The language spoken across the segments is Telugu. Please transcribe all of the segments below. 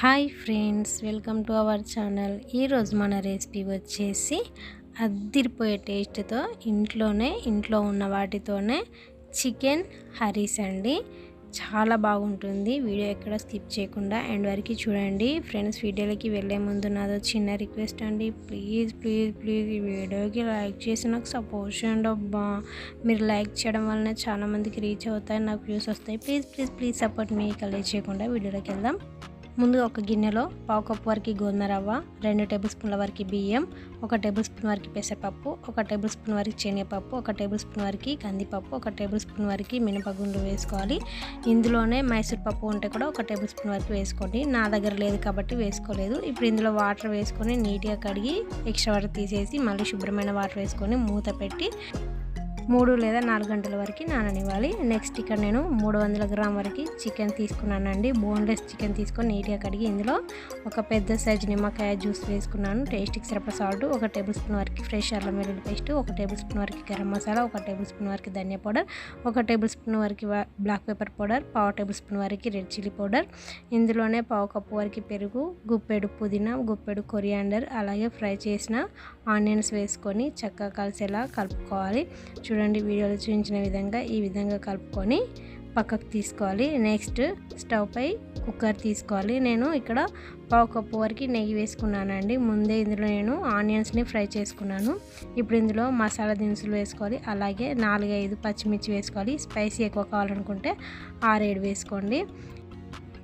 Hi friends welcome to our channel. ఈరోజు మన రెసిపీ వచ్చేసి అద్దిరిపోయే టేస్ట్తో ఇంట్లోనే ఇంట్లో ఉన్న వాటితోనే చికెన్ హరీస్ అండి. చాలా బాగుంటుంది. వీడియో ఎక్కడ స్కిప్ చేయకుండా ఎండ్ వరకు చూడండి. ఫ్రెండ్స్ వీడియోలకి వెళ్ళే ముందు నాదో చిన్న రిక్వెస్ట్ అండి. ప్లీజ్ ప్లీజ్ ప్లీజ్ ఈ వీడియోకి లైక్ చేసి నాకు సపోర్ట్ చేయండి అబ్బా. మీరు లైక్ చేయడం వలన చాలామందికి రీచ్ అవుతాయి నాకు వ్యూస్ వస్తాయి. ప్లీజ్ ప్లీజ్ ప్లీజ్ సపోర్ట్ మీ కలిసి చేయకుండా వీడియోలోకి వెళ్దాం. ముందుగా ఒక గిన్నెలో పావు కప్పు వరకు గోధుమ రవ్వ రెండు టేబుల్ స్పూన్ల వరకు బియ్యం ఒక టేబుల్ స్పూన్ వరకు పెసరపప్పు ఒక టేబుల్ స్పూన్ వరకు శనగపప్పు ఒక టేబుల్ స్పూన్ వరకు కందిపప్పు ఒక టేబుల్ స్పూన్ వరకు మినపగుండ్లు వేసుకోవాలి. ఇందులోనే మైసూర్ పప్పు ఉంటే కూడా ఒక టేబుల్ స్పూన్ వరకు వేసుకోండి. నా దగ్గర లేదు కాబట్టి వేసుకోలేదు. ఇప్పుడు ఇందులో వాటర్ వేసుకొని నీట్గా కడిగి ఎక్స్ట్రా వాటర్ తీసేసి మళ్ళీ శుభ్రమైన వాటర్ వేసుకొని మూత పెట్టి మూడు లేదా నాలుగు గంటల వరకు నాననివ్వాలి. నెక్స్ట్ ఇక్కడ నేను మూడు వందల గ్రామ్ వరకు చికెన్ తీసుకున్నానండి. బోన్లెస్ చికెన్ తీసుకొని నీట్గా కడిగి ఇందులో ఒక పెద్ద సైజు నిమ్మకాయ జ్యూస్ వేసుకున్నాను. టేస్ట్కి సరిప సాల్ట్ ఒక టేబుల్ స్పూన్ వరకు ఫ్రెష్ అల్లం వెల్లుల్లి పేస్ట్ ఒక టేబుల్ స్పూన్ వరకు గరం మసాలా ఒక టేబుల్ స్పూన్ వరకు ధనియా పౌడర్ ఒక టేబుల్ స్పూన్ వరకు బ్లాక్ పెప్పర్ పౌడర్ పావు టేబుల్ స్పూన్ వరకు రెడ్ చిల్లీ పౌడర్ ఇందులోనే పావు కప్పు వరకు పెరుగు గుప్పెడు పుదీనా గుప్పెడు కొరియాండర్ అలాగే ఫ్రై చేసిన ఆనియన్స్ వేసుకొని చక్కగా కలిసేలా కలుపుకోవాలి. చూడండి వీడియోలో చూపించిన విధంగా ఈ విధంగా కలుపుకొని పక్కకు తీసుకోవాలి. నెక్స్ట్ స్టవ్ పై కుక్కర్ తీసుకోవాలి. నేను ఇక్కడ పావు కప్పు వరకు నెయ్యి వేసుకున్నానండి. ముందే ఇందులో నేను ఆనియన్స్ని ఫ్రై చేసుకున్నాను. ఇప్పుడు ఇందులో మసాలా దినుసులు వేసుకోవాలి. అలాగే నాలుగైదు పచ్చిమిర్చి వేసుకోవాలి. స్పైసీ ఎక్కువ కావాలనుకుంటే ఆరేడు వేసుకోండి.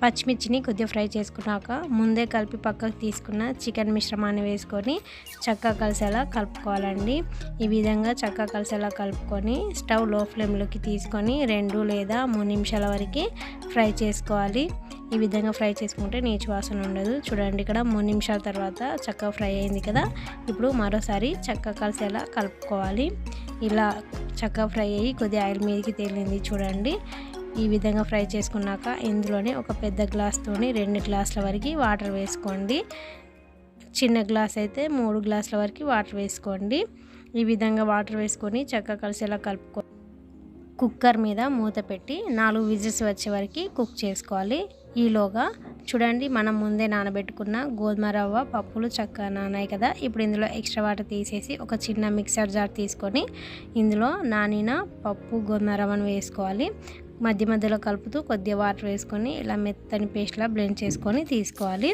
పచ్చిమిర్చిని కొద్దిగా ఫ్రై చేసుకున్నాక ముందే కలిపి పక్కకు తీసుకున్న చికెన్ మిశ్రమాన్ని వేసుకొని చక్కగా కలిసేలా కలుపుకోవాలండి. ఈ విధంగా చక్కగా కలిసేలా కలుపుకొని స్టవ్లో ఫ్లేమ్లోకి తీసుకొని రెండు లేదా మూడు నిమిషాల వరకు ఫ్రై చేసుకోవాలి. ఈ విధంగా ఫ్రై చేసుకుంటే నీచు వాసన ఉండదు. చూడండి ఇక్కడ మూడు నిమిషాల తర్వాత చక్కగా ఫ్రై అయింది కదా. ఇప్పుడు మరోసారి చక్కగా కలిసేలా కలుపుకోవాలి. ఇలా చక్కగా ఫ్రై అయ్యి కొద్దిగా ఆయిల్ మీదకి తేలింది చూడండి. ఈ విధంగా ఫ్రై చేసుకున్నాక ఇందులోనే ఒక పెద్ద గ్లాస్తోని రెండు గ్లాసుల వరకు వాటర్ వేసుకోండి. చిన్న గ్లాస్ అయితే మూడు గ్లాసుల వరకు వాటర్ వేసుకోండి. ఈ విధంగా వాటర్ వేసుకొని చక్కగా కలిసేలా కలుపుకో కుక్కర్ మీద మూత పెట్టి నాలుగు విజిల్స్ వచ్చే వరకు కుక్ చేసుకోవాలి. ఈలోగా చూడండి మనం ముందే నానబెట్టుకున్న గోధుమ రవ్వ పప్పులు చక్కగా నానాయి కదా. ఇప్పుడు ఇందులో ఎక్స్ట్రా వాటర్ తీసేసి ఒక చిన్న మిక్సర్ జార్ తీసుకొని ఇందులో నానిన పప్పు గోధుమ రవ్వను వేసుకోవాలి. మధ్య మధ్యలో కలుపుతూ కొద్దిగా వాటర్ వేసుకొని ఇలా మెత్తని పేస్ట్లా బ్లెండ్ చేసుకొని తీసుకోవాలి.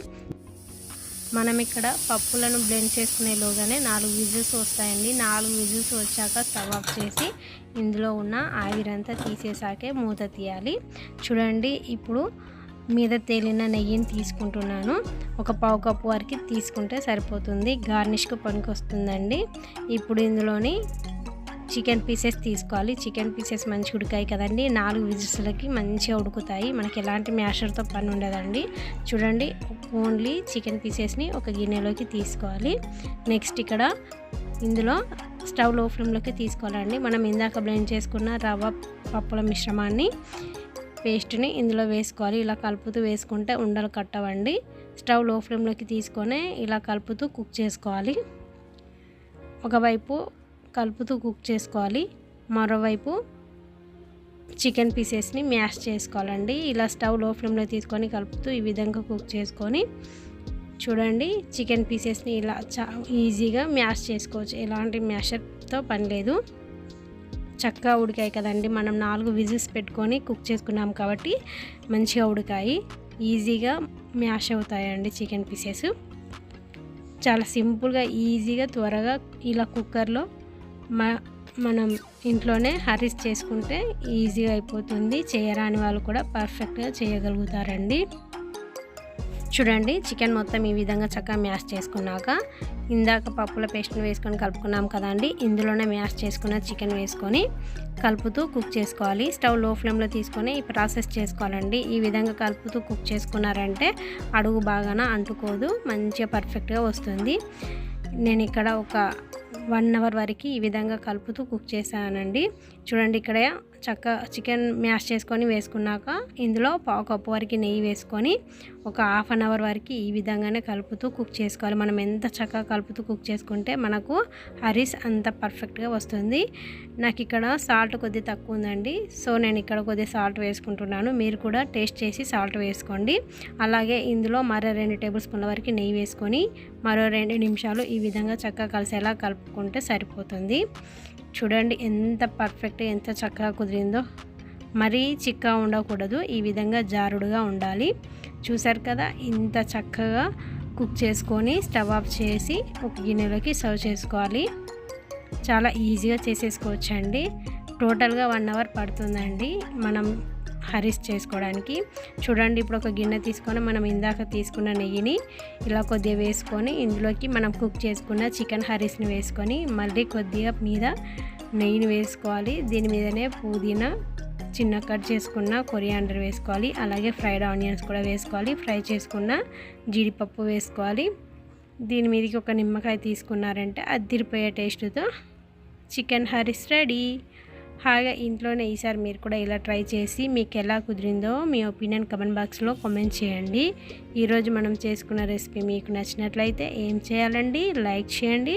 మనం ఇక్కడ పప్పులను బ్లెండ్ చేసుకునేలోగానే నాలుగు విజిల్స్ వస్తాయండి. నాలుగు విజిల్స్ వచ్చాక స్టవ్ ఆఫ్ చేసి ఇందులో ఉన్న ఆవిరంతా తీసేసాకే మూత తీయాలి. చూడండి ఇప్పుడు మీద తేలిన నెయ్యిని తీసుకుంటున్నాను. ఒక పావు కప్పు వరకు తీసుకుంటే సరిపోతుంది. గార్నిష్కు పనికి వస్తుందండి ఇప్పుడు ఇందులోని చికెన్ పీసెస్ తీసుకోవాలి. చికెన్ పీసెస్ మంచిగా ఉడికాయి కదండి. నాలుగు విజిల్స్లకి మంచిగా ఉడుకుతాయి. మనకి ఎలాంటి మ్యాషర్తో పని ఉండదండి. చూడండి ఓన్లీ చికెన్ పీసెస్ని ఒక గిన్నెలోకి తీసుకోవాలి. నెక్స్ట్ ఇక్కడ ఇందులో స్టవ్లో ఫ్లేమ్లోకి తీసుకోవాలండి. మనం ఇందాక బ్లెండ్ చేసుకున్న రవ్వ పప్పుల మిశ్రమాన్ని పేస్ట్ని ఇందులో వేసుకోవాలి. ఇలా కలుపుతూ వేసుకుంటే ఉండలు కట్టవండి. స్టవ్లో ఫ్లేమ్లోకి తీసుకొని ఇలా కలుపుతూ కుక్ చేసుకోవాలి. ఒకవైపు కలుపుతూ కుక్ చేసుకోవాలి. మరోవైపు చికెన్ పీసెస్ని మ్యాష్ చేసుకోవాలండి. ఇలా స్టవ్లో ఫ్లేమ్లో తీసుకొని కలుపుతూ ఈ విధంగా కుక్ చేసుకొని చూడండి చికెన్ పీసెస్ని ఇలా చా ఈజీగా మ్యాష్ చేసుకోవచ్చు. ఎలాంటి మ్యాషర్తో పని లేదు. చక్కగా ఉడికాయి కదండి. మనం నాలుగు విజిల్స్ పెట్టుకొని కుక్ చేసుకున్నాం కాబట్టి మంచిగా ఉడికాయి. ఈజీగా మ్యాష్ అవుతాయండి చికెన్ పీసెస్. చాలా సింపుల్గా ఈజీగా త్వరగా ఇలా కుక్కర్లో మనం ఇంట్లోనే హరీస్ చేసుకుంటే ఈజీగా అయిపోతుంది. చేయరాని వాళ్ళు కూడా పర్ఫెక్ట్గా చేయగలుగుతారండి. చూడండి చికెన్ మొత్తం ఈ విధంగా చక్కగా మ్యాష్ చేసుకున్నాక ఇందాక పప్పుల పేస్ట్ని వేసుకొని కలుపుకున్నాం కదండి ఇందులోనే మ్యాష్ చేసుకున్న చికెన్ వేసుకొని కలుపుతూ కుక్ చేసుకోవాలి. స్టవ్లో ఫ్లేమ్లో తీసుకొని ఈ ప్రాసెస్ చేసుకోవాలండి. ఈ విధంగా కలుపుతూ కుక్ చేసుకున్నారంటే అడుగు బాగాన అంటుకోదు మంచిగా పర్ఫెక్ట్గా వస్తుంది. నేను ఇక్కడ ఒక వన్ అవర్ వరకు ఈ విధంగా కలుపుతూ కుక్ చేశానండి. చూడండి ఇక్కడ చక్క చికెన్ మ్యాష్ చేసుకొని వేసుకున్నాక ఇందులో పావు కప్పు వరకు నెయ్యి వేసుకొని ఒక హాఫ్ అన్ అవర్ వరకు ఈ విధంగానే కలుపుతూ కుక్ చేసుకోవాలి. మనం ఎంత చక్కగా కలుపుతూ కుక్ చేసుకుంటే మనకు హరీస్ అంత పర్ఫెక్ట్గా వస్తుంది. నాకు ఇక్కడ సాల్ట్ కొద్ది తక్కువ ఉందండి. సో నేను ఇక్కడ కొద్ది సాల్ట్ వేసుకుంటున్నాను. మీరు కూడా టేస్ట్ చేసి సాల్ట్ వేసుకోండి. అలాగే ఇందులో మరో రెండు టేబుల్ స్పూన్ల వరకు నెయ్యి వేసుకొని మరో రెండు నిమిషాలు ఈ విధంగా చక్కగా కలిసేలా కలుపుకుంటే సరిపోతుంది. చూడండి ఎంత పర్ఫెక్ట్ ఎంత చక్కగా కుదిరిందో మరీ చిక్కగా ఉండకూడదు. ఈ విధంగా జారుడుగా ఉండాలి. చూసారు కదా ఇంత చక్కగా కుక్ చేసుకొని స్టవ్ ఆఫ్ చేసి ఒక గిన్నెలోకి సర్వ్ చేసుకోవాలి. చాలా ఈజీగా చేసేసుకోవచ్చండి. టోటల్గా వన్ అవర్ పడుతుందండి మనం హరీస్ చేసుకోవడానికి. చూడండి ఇప్పుడు ఒక గిన్నె తీసుకొని మనం ఇందాక తీసుకున్న నెయ్యిని ఇలా కొద్దిగా వేసుకొని ఇందులోకి మనం కుక్ చేసుకున్న చికెన్ హరీస్ని వేసుకొని మళ్ళీ కొద్దిగా మీద నెయ్యిని వేసుకోవాలి. దీని మీదనే పుదీనా చిన్న కట్ చేసుకున్న కొరియాండర్ వేసుకోవాలి. అలాగే ఫ్రైడ్ ఆనియన్స్ కూడా వేసుకోవాలి. ఫ్రై చేసుకున్న జీడిపప్పు వేసుకోవాలి. దీని మీదకి ఒక నిమ్మకాయ తీసుకున్నారంటే అద్దిరిపోయే టేస్ట్తో చికెన్ హరీస్ రెడీ. హాగా ఇంట్లోనే ఈసారి మీరు కూడా ఇలా ట్రై చేసి మీకు ఎలా కుదిరిందో మీ ఒపీనియన్ కమెంట్ బాక్స్లో కామెంట్ చేయండి. ఈరోజు మనం చేసుకున్న రెసిపీ మీకు నచ్చినట్లయితే ఏం చేయాలండి? లైక్ చేయండి.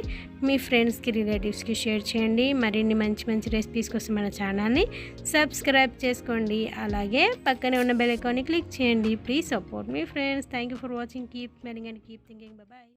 మీ ఫ్రెండ్స్కి రిలేటివ్స్కి షేర్ చేయండి. మరిన్ని మంచి మంచి రెసిపీస్ కోసం మన ఛానల్ని సబ్స్క్రైబ్ చేసుకోండి. అలాగే పక్కనే ఉన్న బెల్ ఐకాన్ని క్లిక్ చేయండి. Please support me friends. Thank you for watching. Keep smiling and keep thinking. Bye